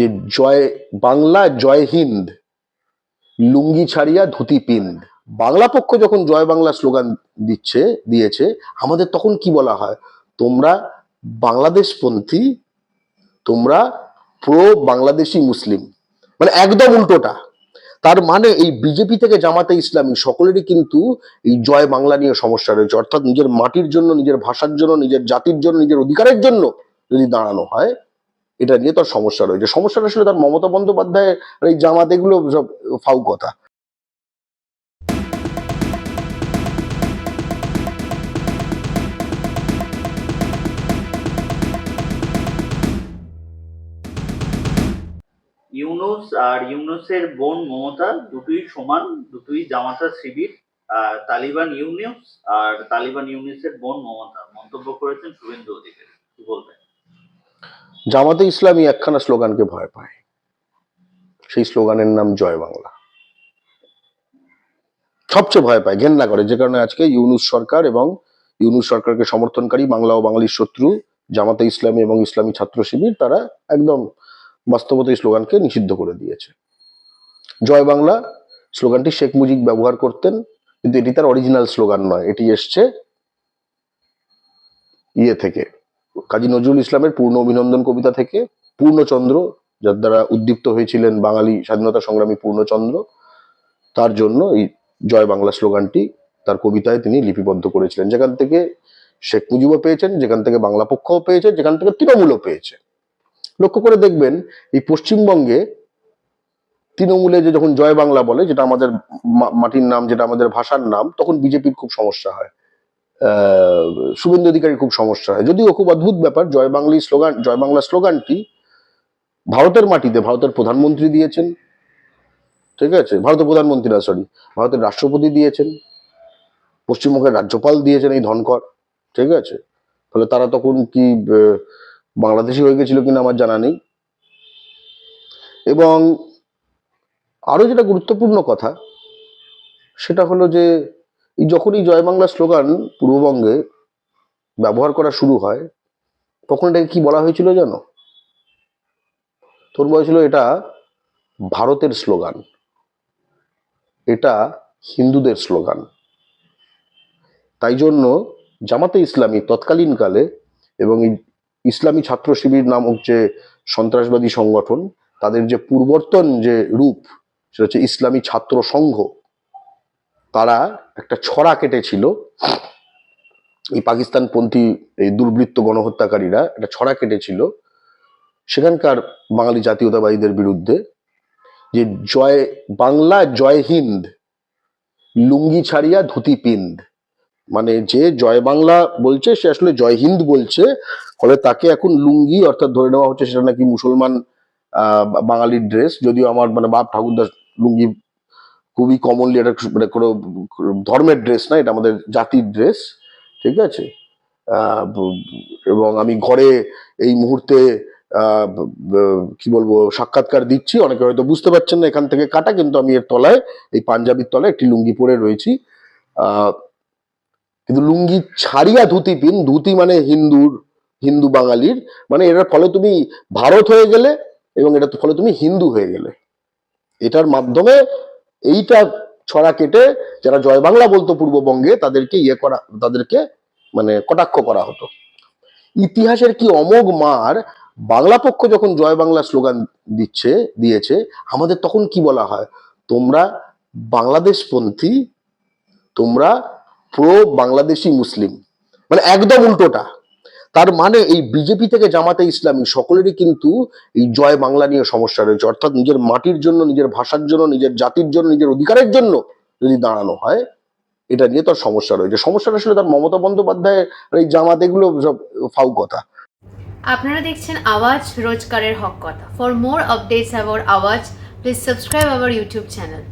যে জয় বাংলা, জয় হিন্দ, লুঙ্গি ছাড়িয়া ধুতি পিন্দ। বাংলা পক্ষ যখন জয় বাংলা স্লোগান দিচ্ছে, দিয়েছে, আমাদের তখন কি বলা হয়? তোমরা বাংলাদেশপন্থী, তোমরা প্রো বাংলাদেশি মুসলিম। মানে একদম উল্টোটা। তার মানে এই বিজেপি থেকে জামাতে ইসলামী সকলেরই কিন্তু এই জয় বাংলা নিয়ে সমস্যা রয়েছে। অর্থাৎ নিজের মাটির জন্য, নিজের ভাষার জন্য, নিজের জাতির জন্য, নিজের অধিকারের জন্য যদি দাঁড়ানো হয় এটা নিয়ে তার সমস্যা রয়েছে। সমস্যাটা আসলে তার মমতা বন্দ্যোপাধ্যায়ের এই জামাত এগুলো সব ফাউ কথা। ইউনুস আর ইউনুসের বোন মমতা দুটোই সমান, দুটোই জামাতা শিবির তালিবান ইউনিউস আর তালিবান ইউনিসের বোন মমতা। মন্তব্য করেছেন শুভেন্দু অধিকারী। কি বলবেন? জামাতে ইসলামী একখানা স্লোগানকে ভয় পায়। সেই স্লোগানের নাম জয় বাংলা। সবচেয়ে ভয় পায়, ঘেন্না করে, যে কারণে আজকে ইউনুস সরকার এবং ইউনুস সরকারকে সমর্থনকারী বাংলা ও বাঙালির শত্রু, জামাতে ইসলামী এবং ইসলামী ছাত্র শিবির, তারা একদম বাস্তবতা এই স্লোগানকে নিষিদ্ধ করে দিয়েছে। জয় বাংলা, স্লোগানটি শেখ মুজিব ব্যবহার করতেন, কিন্তু এটি তার অরিজিনাল স্লোগান নয়, এটি এসছে ইয়ে থেকে। কাজী নজরুল ইসলামের পূর্ণ অভিনন্দন কবিতা থেকে পূর্ণচন্দ্র, যার দ্বারা উদ্দীপ্ত হয়েছিলেন বাঙালি স্বাধীনতা সংগ্রামী পূর্ণচন্দ্র, তার জন্য এই জয় বাংলা স্লোগানটি তার কবিতায় তিনি লিপিবদ্ধ করেছিলেন। যেখান থেকে শেখ মুজিবও পেয়েছেন, যেখান থেকে বাংলা পক্ষও পেয়েছে, যেখান থেকে তৃণমূলও পেয়েছে। লক্ষ্য করে দেখবেন, এই পশ্চিমবঙ্গে তৃণমূলে যে যখন জয় বাংলা বলে, যেটা আমাদের মাটির নাম, যেটা আমাদের ভাষার নাম, তখন বিজেপির খুব সমস্যা হয়। শুভেন্দু অধিকারীর খুব সমস্যা হয়। যদিও খুব অদ্ভুত ব্যাপার, জয় বাংলি স্লোগান, জয় বাংলা স্লোগানটি ভারতের মাটিতে ভারতের প্রধানমন্ত্রী দিয়েছেন। ঠিক আছে? ভারতের প্রধানমন্ত্রী না সরি ভারতের রাষ্ট্রপতি দিয়েছেন। পশ্চিমবঙ্গের রাজ্যপাল দিয়েছেন এই ধনকর। ঠিক আছে? ফলে তারা তখন কি বাংলাদেশি হয়ে গেছিল কিনা আমার জানা নেই। এবং আরও যেটা গুরুত্বপূর্ণ কথা, সেটা হলো যে এই যখনই জয় বাংলা স্লোগান পূর্ববঙ্গে ব্যবহার করা শুরু হয়, তখন এটাকে কি বলা হয়েছিল জানো? তোর বলেছিল এটা ভারতের স্লোগান, এটা হিন্দুদের স্লোগান। তাই জন্য জামাতে ইসলামী তৎকালীন কালে এবং এই ইসলামী ছাত্র শিবির নামক যে সন্ত্রাসবাদী সংগঠন, তাদের যে পূর্বর্তন যে রূপ, সেটা হচ্ছে ইসলামী ছাত্র সংঘ তারা একটা ছড়া কেটেছিল। এই পাকিস্তানপন্থী, এই দুর্বৃত্ত গণহত্যাকারীরা একটা ছড়া কেটেছিল সেখানকার বাঙালি জাতীয়তাবাদীদের বিরুদ্ধে যে জয় বাংলা জয় হিন্দ, লুঙ্গি ছাড়িয়া ধুতি পিন্দ। মানে যে জয় বাংলা বলছে, সে আসলে জয় হিন্দ বলছে, ফলে তাকে এখন লুঙ্গি অর্থাৎ ধরে নেওয়া হচ্ছে সেটা নাকি মুসলমান বাঙালির ড্রেস যদিও আমার মানে বাপ ঠাকুরদাস লুঙ্গি খুবই কমনলি এটা মানে কোনো ধর্মের ড্রেস না, এটা আমাদের জাতির ড্রেস ঠিক আছে? এবং আমি ঘরে এই মুহূর্তে কি বলব, সাক্ষাৎকার দিচ্ছি। অনেকে হয়তো বুঝতে পারছেন না এখান থেকে কাটা, কিন্তু আমি এর তলায়, এই পাঞ্জাবির তলায় একটি লুঙ্গি পরে রয়েছি। কিন্তু লুঙ্গি ছাড়িয়া ধুতি পিন, ধুতি মানে হিন্দুর, হিন্দু বাঙালির মানে এটার ফলে তুমি ভারত হয়ে গেলে, এবং এটার ফলে তুমি হিন্দু হয়ে গেলে। এটার মাধ্যমে এইটা ছড়া কেটে যারা জয় বাংলা বলতো পূর্ববঙ্গে তাদেরকে ইয়ে করা, তাদেরকে মানে কটাক্ষ করা হতো। ইতিহাসের কি অমোঘ মার বাংলা পক্ষ যখন জয় বাংলা স্লোগান দিচ্ছে, দিয়েছে, আমাদের তখন কি বলা হয়? তোমরা বাংলাদেশপন্থী, তোমরা প্রো বাংলাদেশি মুসলিম। মানে একদম উল্টোটা। তার মানে এই বিজেপি থেকে জামাতে ইসলামী সকলেরই কিন্তু এই জয় বাংলা নিয়ে সমস্যা রয়েছে। অর্থাৎ নিজের মাটির জন্য, নিজের ভাষার জন্য, নিজের জাতির জন্য, নিজের অধিকারের জন্য যদি দাঁড়ানো হয়, এটা নিয়ে তার সমস্যা রয়েছে। সমস্যাটা আসলে তার মমতা বন্দ্যোপাধ্যায়ের এই জামাত এগুলো সব ফাউ কথা। আপনারা দেখছেন আওয়াজ রোজকারের হক কথা। For more updates about Awaaz please subscribe our YouTube channel